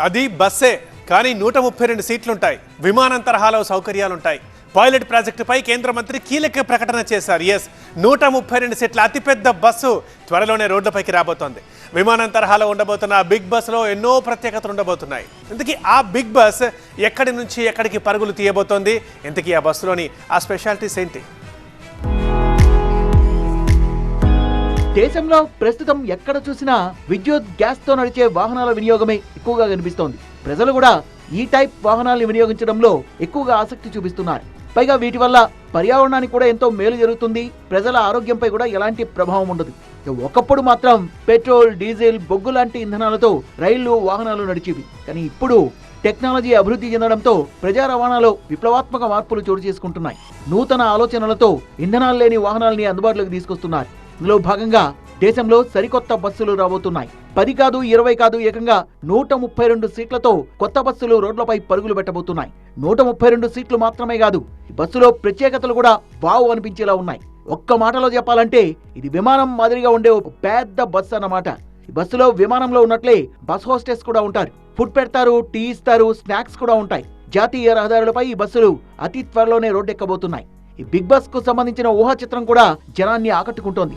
అది బస్సే కానీ నూట ముప్పై రెండు సీట్లుంటాయి. విమానం తరహాలో సౌకర్యాలుంటాయి. పైలట్ ప్రాజెక్టుపై కేంద్ర మంత్రి కీలక ప్రకటన చేశారు. ఎస్ నూట ముప్పై రెండు సీట్ల అతిపెద్ద బస్సు త్వరలోనే రోడ్లపైకి రాబోతోంది. విమానం తరహాలో ఉండబోతున్న ఆ బిగ్ బస్సులో ఎన్నో ప్రత్యేకతలు ఉండబోతున్నాయి. ఇంతకీ ఆ బిగ్ బస్ ఎక్కడి నుంచి ఎక్కడికి పరుగులు తీయబోతోంది? ఇంతకీ ఆ బస్సులోని ఆ స్పెషాలిటీస్ ఏంటి? దేశంలో ప్రస్తుతం ఎక్కడ చూసినా విద్యుత్ గ్యాస్తో నడిచే వాహనాల వినియోగమే ఎక్కువగా కనిపిస్తోంది. ప్రజలు కూడా ఈ టైప్ వాహనాల్ని వినియోగించడంలో ఎక్కువగా ఆసక్తి చూపిస్తున్నారు. పైగా వీటి వల్ల పర్యావరణానికి కూడా ఎంతో మేలు జరుగుతుంది. ప్రజల ఆరోగ్యంపై కూడా ఎలాంటి ప్రభావం ఉండదు. ఒకప్పుడు మాత్రం పెట్రోల్ డీజిల్ బొగ్గు లాంటి ఇంధనాలతో రైళ్ళు వాహనాలు నడిచేవి. కానీ ఇప్పుడు టెక్నాలజీ అభివృద్ధి చెందడంతో ప్రజా రవాణాలో విప్లవాత్మక మార్పులు చోటు చేసుకుంటున్నాయి. నూతన ఆలోచనలతో ఇంధనాలు లేని వాహనాలని అందుబాటులోకి తీసుకొస్తున్నారు. ఇందులో భాగంగా దేశంలో సరికొత్త బస్సులు రాబోతున్నాయి. పది కాదు ఇరవై కాదు ఏకంగా నూట ముప్పై రెండు సీట్లతో కొత్త బస్సులు రోడ్లపై పరుగులు పెట్టబోతున్నాయి. నూట ముప్పై రెండు సీట్లు మాత్రమే కాదు బస్సులో ప్రత్యేకతలు కూడా బావు అనిపించేలా ఉన్నాయి. ఒక్క మాటలో చెప్పాలంటే ఇది విమానం మాదిరిగా ఉండే ఒక పెద్ద బస్సు అన్నమాట. ఈ బస్సులో విమానంలో ఉన్నట్లే బస్ హోస్టెస్ కూడా ఉంటారు. ఫుడ్ పెడతారు టీ ఇస్తారు స్నాక్స్ కూడా ఉంటాయి. జాతీయ రహదారులపై ఈ బస్సులు అతి త్వరలోనే రోడ్డెక్కబోతున్నాయి. ఈ బిగ్ బాస్కు సంబంధించిన ఊహా చిత్రం కూడా జనాన్ని ఆకట్టుకుంటోంది.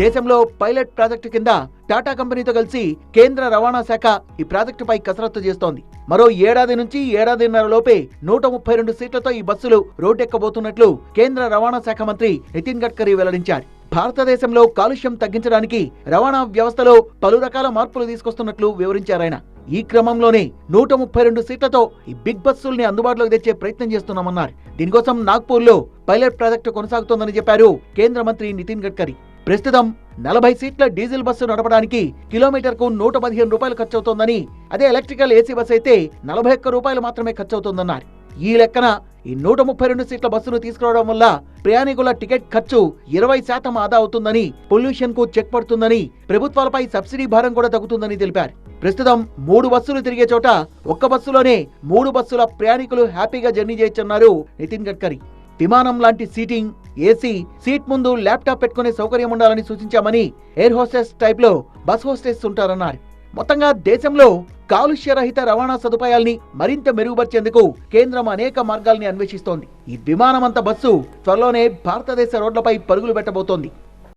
దేశంలో పైలట్ ప్రాజెక్టు కింద టాటా కంపెనీతో కలిసి కేంద్ర రవాణా శాఖ ఈ ప్రాజెక్టుపై కసరత్తు చేస్తోంది. మరో ఏడాది నుంచి ఏడాదిన్నర లోపే నూట ముప్పై రెండు సీట్లతో ఈ బస్సులు రోడ్డెక్కబోతున్నట్లు కేంద్ర రవాణా శాఖ మంత్రి నితిన్ గడ్కరీ వెల్లడించారు. భారతదేశంలో కాలుష్యం తగ్గించడానికి రవాణా వ్యవస్థలో పలు రకాల మార్పులు తీసుకొస్తున్నట్లు వివరించారాయన ఈ క్రమంలోనే నూట ముప్పై రెండు సీట్లతో ఈ బిగ్ బస్సుల్ని అందుబాటులోకి తెచ్చే ప్రయత్నం చేస్తున్నామన్నారు. దీనికోసం నాగ్పూర్లో పైలట్ ప్రాజెక్టు కొనసాగుతోందని చెప్పారు కేంద్ర మంత్రి నితిన్ గడ్కరీ. ప్రస్తుతం నలభై సీట్ల డీజిల్ బస్సు నడపడానికి కిలోమీటర్కు నూట పదిహేను రూపాయలు ఖర్చవుతోందని అదే ఎలక్ట్రికల్ ఏసీ బస్ అయితే నలభై ఒక్క రూపాయలు మాత్రమే ఖర్చవుతోందన్నారు. ఈ లెక్కన ఈ నూట ముప్పై రెండు సీట్ల బస్సును తీసుకురావడం వల్ల ప్రయాణికుల టికెట్ ఖర్చు ఇరవై శాతం ఆదా అవుతుందని పొల్యూషన్కు చెక్ పడుతుందని ప్రభుత్వాలపై సబ్సిడీ భారం కూడా తగ్గుతుందని తెలిపారు. ప్రస్తుతం మూడు బస్సులు తిరిగే చోట ఒక్క బస్సులోనే మూడు బస్సుల ప్రయాణికులు హ్యాపీగా జర్నీ చేయొచ్చన్నారు నితిన్ గడ్కరీ. విమానం లాంటి సీటింగ్ ఏసీ సీట్ ముందు ల్యాప్టాప్ పెట్టుకునే సౌకర్యం ఉండాలని సూచించామని ఎయిర్ హోస్టెస్ టైప్లో బస్ హోస్టెస్ ఉంటారన్నారు. మొత్తంగా దేశంలో కాలుష్య రహిత రవాణా సదుపాయాల్ని మరింత మెరుగుపరిచేందుకు కేంద్రం అనేక మార్గాల్ని అన్వేషిస్తోంది. ఈ విమానమంత బస్సు త్వరలోనే భారతదేశ రోడ్లపై పరుగులు పెట్టబోతోంది.